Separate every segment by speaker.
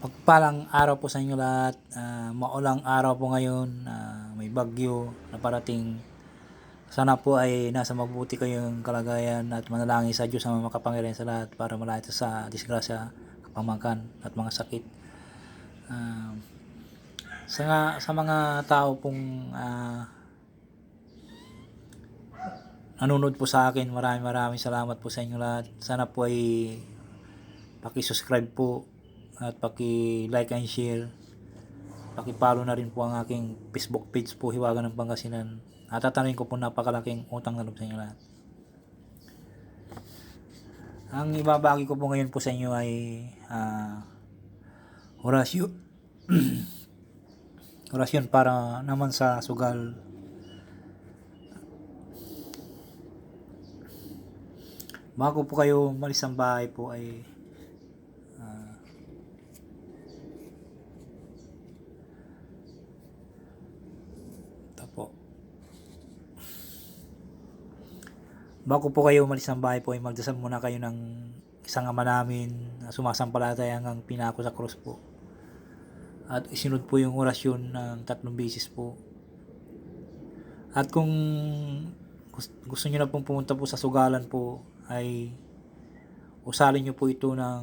Speaker 1: Pagpalang araw po sa inyo lahat. Ah, maulang araw po ngayon. Ah, may bagyo na parating. Sana po ay nasa mabuti kayong kalagayan at manalangin sa Diyos na makapangyarihan sa lahat para malaya ito sa disgrasya, kapamakan at mga sakit. Ah, sa, nga- sa mga tao pong ah, nanonood po sa akin, maraming maraming salamat po sa inyo lahat. Sana po ay paki-subscribe po at paki-like and share. Paki-follow na rin po ang aking Facebook page po, Hiwaga ng Pangasinan. At tatanungin ko po napakalaking utang na loob sa inyo lahat. Ang ibabagi ko po ngayon po sa inyo ay ah, orasyon. orasyon para naman sa sugal. Bago po kayo malis ng bahay po ay ah, ito po. Bago po kayo umalis ng bahay po magdasal muna kayo ng isang ama namin na sumasampalataya hanggang pinako sa krus po. At isinod po yung orasyon ng tatlong beses po. At kung gus- gusto nyo na pong pumunta po sa sugalan po ay usalin nyo po ito ng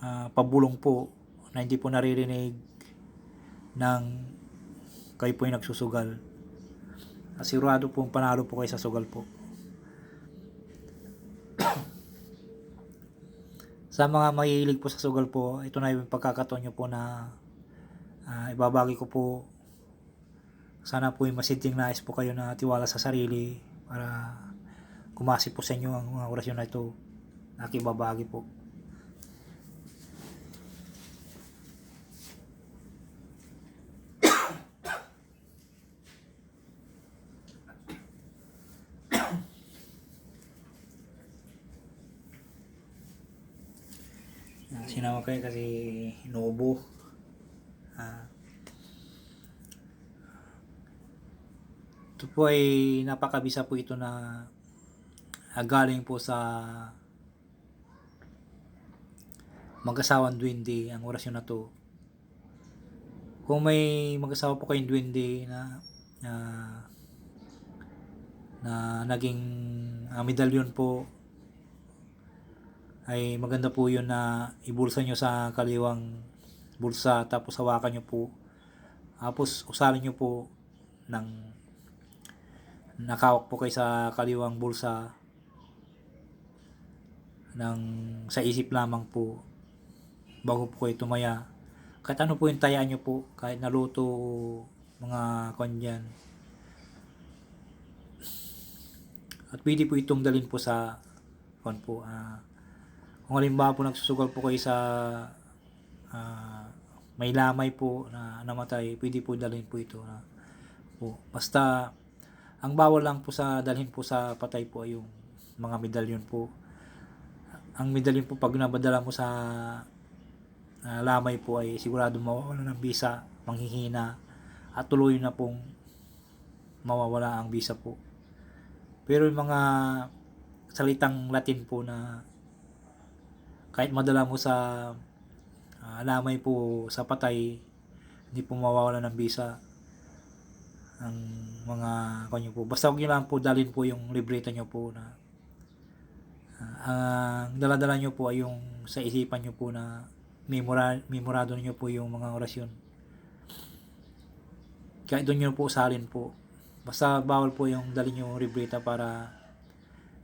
Speaker 1: ah, pabulong po na hindi po naririnig ng kayo po yung nagsusugal. Asigurado po panalo po kayo sa sugal po. sa mga mahilig po sa sugal po, ito na yung pagkakataon nyo po na ah, ibabagi ko po sana po yung masinting nais po kayo na tiwala sa sarili para kumasi po sa inyo ang mga orasyon na ito na akibabagi po. Sinama kayo kasi inuubo. Ah, ito po ay napakabisa po ito na ah, galing po sa mag-asawang duwende ang orasyon na to. Kung may mag-asawa po kayong duwende na na na naging ah, medalyon po ay maganda po yun na ibulsa nyo sa kaliwang bulsa tapos hawakan nyo po. Tapos usalin nyo po ng nakawak po kayo sa kaliwang bulsa ng sa isip lamang po bago po kayo tumaya. Kahit ano po yung tayaan nyo po kahit naluto mga kanya at pwede po itong dalhin po sa kon po ah kung halimbawa po nagsusugal po kayo sa ah, may lamay po na namatay, pwede po dalhin po ito na po. Basta ang bawal lang po sa dalhin po sa patay po ay yung mga medalyon po. Ang medalyon po pag nabadala mo sa ah, lamay po ay sigurado mawawala ng bisa, manghihina at tuloy na pong mawawala ang bisa po. Pero yung mga salitang Latin po na kahit madala mo sa ah, lamay po sa patay, hindi po mawawala ng bisa ang mga kanyo po. Basta huwag nyo lang po dalhin po yung libreta nyo po na ah, ang daladala nyo po ay yung sa isipan nyo po na memora, memorado nyo po yung mga orasyon. Kaya doon nyo po usalin po. Basta bawal po yung dalhin yung libreta para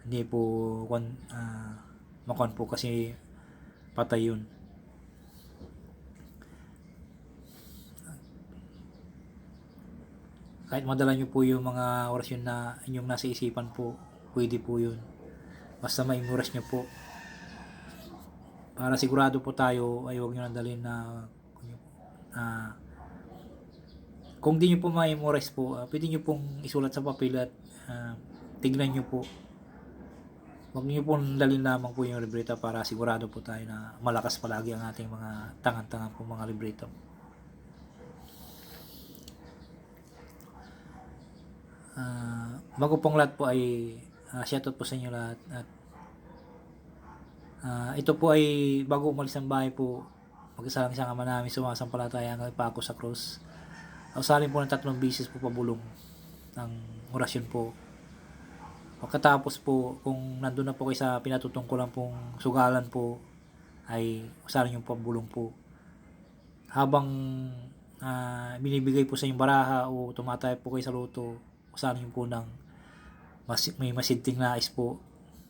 Speaker 1: hindi po kon ah, makon po kasi patay yun. Kahit madala nyo po yung mga orasyon na inyong nasa isipan po, pwede po yun. Basta maimuras nyo po. Para sigurado po tayo, ay huwag nyo nang dalhin na ah, kung di nyo po maimuras po, ah, pwede nyo pong isulat sa papel at ah, tignan nyo po. Huwag niyo pong dalhin lamang po yung libreta para sigurado po tayo na malakas palagi ang ating mga tangan-tangan po mga libreta. Ah, bago pong lahat po ay uh, shoutout po sa inyo lahat at ah, ito po ay bago umalis ng bahay po Pagkasalang isang ama namin sumasampalataya hanggang ipako sa krus. Usalin po ng tatlong bisis po pabulong ng orasyon po. Pagkatapos po, kung nandun na po kayo sa pinatutungkulan pong sugalan po, ay usalin yung pabulong po. Habang ah, binibigay po sa inyong baraha o tumatay po kayo sa luto, usalin yung po ng mas, may masidting nais po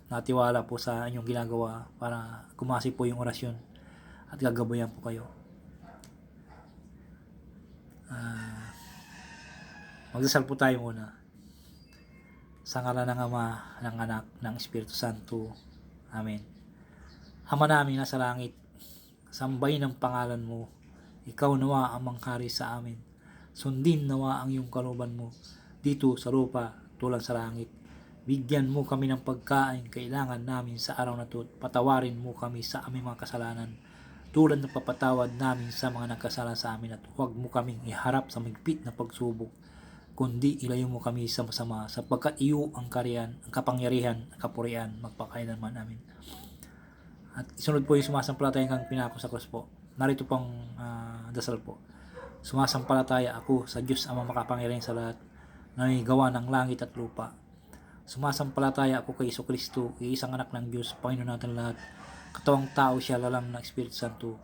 Speaker 1: natiwala po sa inyong ginagawa para kumasi po yung orasyon at gagabayan po kayo. Ah, magdasal po tayo muna. Sa ngala ng Ama, ng Anak, ng Espiritu Santo. Amen. Ama namin nasa langit, sambahin ang pangalan mo. Ikaw nawa ang manghari sa amin. Sundin nawa ang iyong kaluban mo dito sa lupa tulad sa langit. Bigyan mo kami ng pagkain kailangan namin sa araw na to. Patawarin mo kami sa aming mga kasalanan tulad ng papatawad namin sa mga nagkasala sa amin at huwag mo kaming iharap sa migpit na pagsubok kundi ilayo mo kami sa masama sapagkat iyo ang kariyan, ang kapangyarihan, ang kapurian magpakailanman amin. At isunod po yung sumasampalataya kang pinako sa krus po. Narito pang ah, dasal po. Sumasampalataya ako sa Diyos ang makapangyarihan sa lahat na may gawa ng langit at lupa. Sumasampalataya ako kay Iso Kristo, iisang anak ng Diyos, Panginoon natin lahat. Katawang tao siya, lalang ng Espiritu Santo.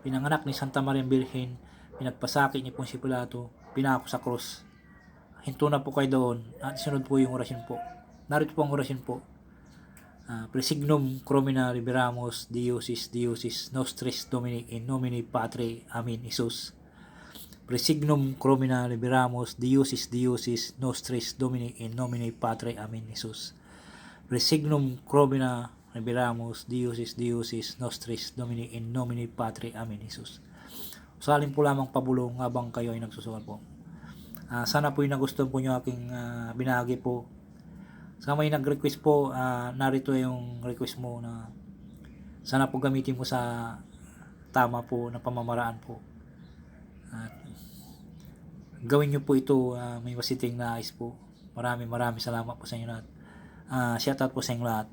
Speaker 1: Pinanganak ni Santa Maria Birhen, pinagpasakit niya po si Pilato, pinako sa krus. Hinto na po kayo doon at sunod po yung orasyon po. Narito po ang orasyon po. Ah, Presignum Cromina Liberamus Diosis Diosis Nostris Domini in nomine Patri Amin Isus. Presignum Cromina Liberamus Diosis Diosis Nostris Domini in nomine Patri Amin Isus. Presignum Cromina Liberamus Diosis Diosis Nostris Domini in nomine Patri Amin Isus. Salin po lamang pabulong habang kayo ay nagsusugal po. Ah, sana po yung nagustuhan po nyo aking ah, binahagi po. Sa may nag-request po, ah, narito yung request mo na sana po gamitin mo sa tama po na pamamaraan po. At gawin nyo po ito, ah, may masiting nais po. Maraming maraming salamat po sa inyo lahat. Ah, shout out po sa inyo lahat.